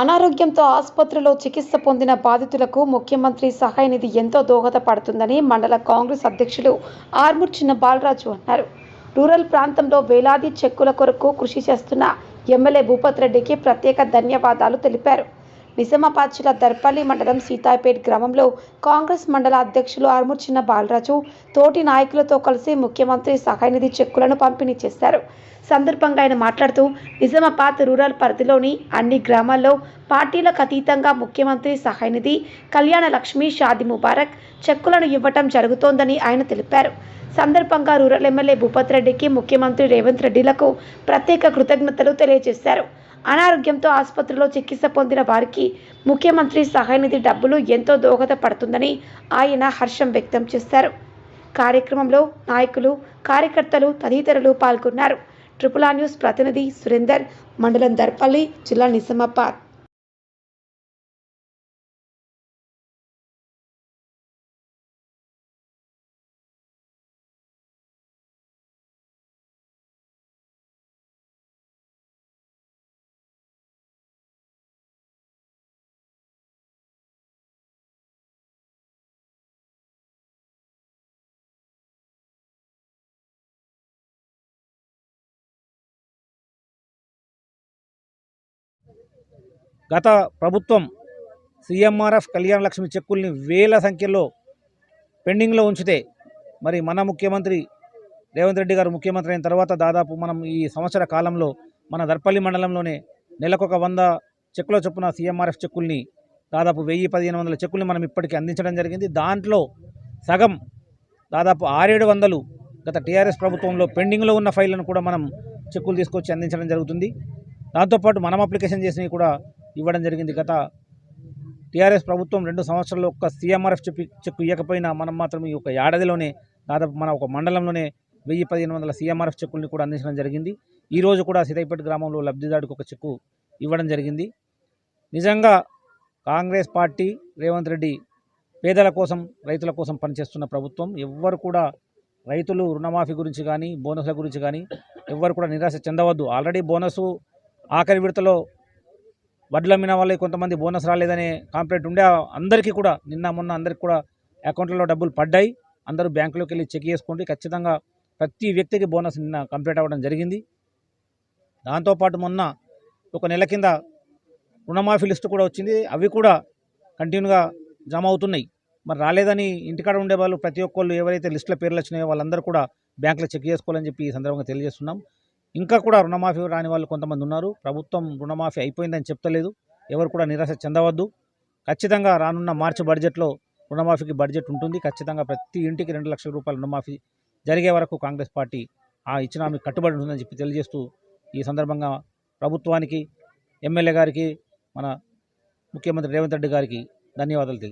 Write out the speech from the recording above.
అనారోగ్యంతో ఆసుపత్రిలో చికిత్స పొందిన బాధితులకు ముఖ్యమంత్రి సహాయ నిధి ఎంతో దోహదపడుతుందని మండల కాంగ్రెస్ అధ్యక్షులు ఆర్మూర్ చిన్న బాలరాజు అన్నారు. రూరల్ ప్రాంతంలో వేలాది చెక్కుల కొరకు కృషి చేస్తున్న ఎమ్మెల్యే భూపత్ రెడ్డికి ప్రత్యేక ధన్యవాదాలు తెలిపారు. నిజామాబాద్ జిల్లా దర్పల్లి మండలం సీతాపేట్ గ్రామంలో కాంగ్రెస్ మండల అధ్యక్షులు ఆర్మూర్ చిన్న బాలరాజు తోటి నాయకులతో కలిసి ముఖ్యమంత్రి సహాయనిధి చెక్కులను పంపిణీ చేశారు. సందర్భంగా ఆయన మాట్లాడుతూ నిజామాబాద్ రూరల్ పరిధిలోని అన్ని గ్రామాల్లో పార్టీలకు అతీతంగా ముఖ్యమంత్రి సహాయ నిధి కళ్యాణ లక్ష్మి షాది ముబారక్ చెక్కులను ఇవ్వటం జరుగుతోందని ఆయన తెలిపారు. సందర్భంగా రూరల్ ఎమ్మెల్యే భూపత్ రెడ్డికి ముఖ్యమంత్రి రేవంత్ రెడ్డిలకు ప్రత్యేక కృతజ్ఞతలు తెలియజేశారు. అనారోగ్యంతో ఆసుపత్రిలో చికిత్స పొందిన వారికి ముఖ్యమంత్రి సహాయనిధి డబ్బులు ఎంతో దోహదపడుతుందని ఆయన హర్షం వ్యక్తం చేశారు. కార్యక్రమంలో నాయకులు కార్యకర్తలు తదితరులు పాల్గొన్నారు. ట్రిపుల్ న్యూస్ ప్రతినిధి సురేందర్ మండలం దర్పల్లి జిల్లా నిజామాబాద్. గత ప్రభుత్వం సీఎంఆర్ఎఫ్ కళ్యాణ లక్ష్మి చెక్కుల్ని వేల సంఖ్యలో పెండింగ్లో ఉంచితే మరి మన ముఖ్యమంత్రి రేవంత్ రెడ్డి గారు ముఖ్యమంత్రి అయిన తర్వాత దాదాపు మనం ఈ సంవత్సర కాలంలో మన దర్పల్లి మండలంలోనే నెలకొక వంద చెక్కుల చొప్పున సీఎంఆర్ఎఫ్ చెక్కుల్ని దాదాపు వెయ్యి పదిహేను వందల చెక్కుల్ని మనం ఇప్పటికీ అందించడం జరిగింది. దాంట్లో సగం దాదాపు ఆరేడు వందలు గత టీఆర్ఎస్ ప్రభుత్వంలో పెండింగ్లో ఉన్న ఫైళ్ళను కూడా మనం చెక్కులు తీసుకొచ్చి అందించడం జరుగుతుంది. దాంతోపాటు మనం అప్లికేషన్ చేసినవి కూడా ఇవ్వడం జరిగింది గత టీఆర్ఎస్ ప్రభుత్వం రెండు సంవత్సరాల్లో ఒక్క సీఎంఆర్ఎఫ్ చెప్పి చెక్కు ఇవ్వకపోయినా మనం మాత్రం ఈ ఒక ఏడాదిలోనే దాదాపు మన ఒక మండలంలోనే వెయ్యి పదిహేను వందల సీఎంఆర్ఎఫ్ చెక్కుల్ని కూడా అందించడం జరిగింది. ఈ రోజు కూడా సిదైపేట గ్రామంలో లబ్ధిదారుడికి ఒక చెక్కు ఇవ్వడం జరిగింది. నిజంగా కాంగ్రెస్ పార్టీ రేవంత్ రెడ్డి పేదల కోసం రైతుల కోసం పనిచేస్తున్న ప్రభుత్వం ఎవ్వరు కూడా రైతులు రుణమాఫీ గురించి కానీ బోనస్ల గురించి కానీ ఎవ్వరు కూడా నిరాశ చెందవద్దు. ఆల్రెడీ బోనసు ఆఖరి విడతలో వడ్లు అమ్మిన వాళ్ళకి కొంతమంది బోనస్ రాలేదనే కాంప్లైంట్ ఉండే. అందరికీ కూడా నిన్న మొన్న అందరికీ కూడా అకౌంట్లలో డబ్బులు పడ్డాయి. అందరూ బ్యాంకులోకి వెళ్ళి చెక్ చేసుకోండి. ఖచ్చితంగా ప్రతి వ్యక్తికి బోనస్ నిన్న కంప్లీట్ అవ్వడం జరిగింది. దాంతోపాటు మొన్న ఒక నెల కింద రుణమాఫీ లిస్టు కూడా వచ్చింది. అవి కూడా కంటిన్యూగా జమ అవుతున్నాయి. మరి రాలేదని ఇంటికాడ ఉండే వాళ్ళు ప్రతి ఒక్కళ్ళు ఎవరైతే లిస్టుల పేర్లు వచ్చినాయో వాళ్ళందరూ కూడా బ్యాంకులో చెక్ చేసుకోవాలని చెప్పి ఈ సందర్భంగా తెలియజేస్తున్నాం. ఇంకా కూడా రుణమాఫీ రాని వాళ్ళు కొంతమంది ఉన్నారు. ప్రభుత్వం రుణమాఫీ అయిపోయిందని చెప్తలేదు. ఎవరు కూడా నిరాశ చెందవద్దు. ఖచ్చితంగా రానున్న మార్చి బడ్జెట్లో రుణమాఫీకి బడ్జెట్ ఉంటుంది. ఖచ్చితంగా ప్రతి ఇంటికి రెండు లక్షల రూపాయల రుణమాఫీ జరిగే వరకు కాంగ్రెస్ పార్టీ ఆ ఇచ్చిన ఆమె కట్టుబడి ఉంటుందని చెప్పి తెలియజేస్తూ ఈ సందర్భంగా ప్రభుత్వానికి ఎమ్మెల్యే గారికి మన ముఖ్యమంత్రి రేవంత్ రెడ్డి గారికి ధన్యవాదాలు తెలియ